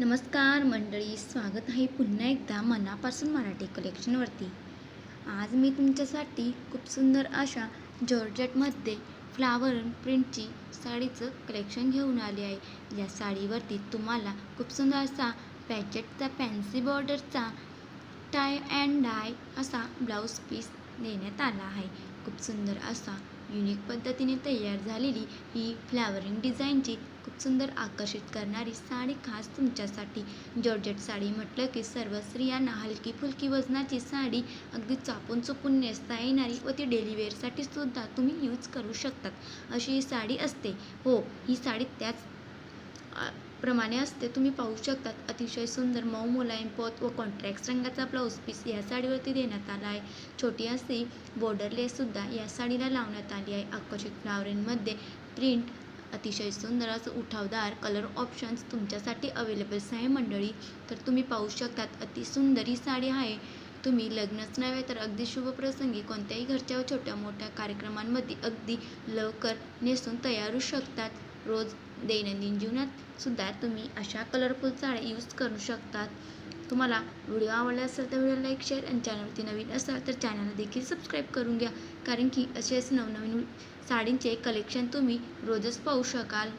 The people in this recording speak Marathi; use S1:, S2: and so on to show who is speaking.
S1: नमस्कार मंडळी स्वागत आहे पुन्हा एकदा मनापासून मराठी कलेक्शनवरती आज मी तुमच्यासाठी खूप सुंदर अशा जॉर्जेटमध्ये फ्लावर प्रिंटची साडीचं कलेक्शन घेऊन आले आहे. या साडीवरती तुम्हाला खूप सुंदर असा पॅचेटचा फॅन्सी बॉर्डरचा टाय अँड डाय असा ब्लाऊज पीस देण्यात आला आहे. खूप सुंदर असा युनिक पद्धतीने तयार झालेली ही फ्लावरिंग डिझाईनची सुंदर आकर्षित करणारी साडी खास तुमच्यासाठी. जॉर्जेट साडी म्हटलं की सर्व स्त्रियांना हलकी फुलकी वजनाची साडी अगदी चापून चुपून नेसता येणारी व ती डेलिवेअरसाठी सुद्धा तुम्ही यूज करू शकतात. अशी ही साडी असते. हो ही साडी त्याच प्रमाणे असते. तुम्ही पाहू शकतात. अतिशय सुंदर मऊ मुलायम पोत व कॉन्ट्रॅक्ट रंगाचा ब्लाऊज पीस या साडीवरती देण्यात आला आहे. छोटी अशी बॉर्डर लेससुद्धा या साडीला लावण्यात आली आहे. आकर्षित फ्लावरिंगमध्ये प्रिंट अतिशय सुंदर असं उठावदार कलर ऑप्शन्स तुमच्यासाठी अवेलेबल्स आहे मंडळी. तर तुम्ही पाहू शकतात अति सुंदर ही साडी आहे. तुम्ही लग्नच नव्हे तर अगदी शुभप्रसंगी कोणत्याही घरच्या व छोट्या मोठ्या कार्यक्रमांमध्ये अगदी लवकर नेसून तयार होऊ शकतात. रोज दैनंदिन जीवनात सुद्धा तुम्ही अशा कलरफुल साड्या यूज करू शकतात. तुम्हाला व्हिडिओ आवडला असेल तर व्हिडिओला लाईक शेअर आणि चॅनलवरती नवीन असाल तर चॅनलला देखील सबस्क्राईब करून घ्या. कारण की असे असे नवनवीन साडींचे कलेक्शन तुम्ही रोजच पाहू शकाल.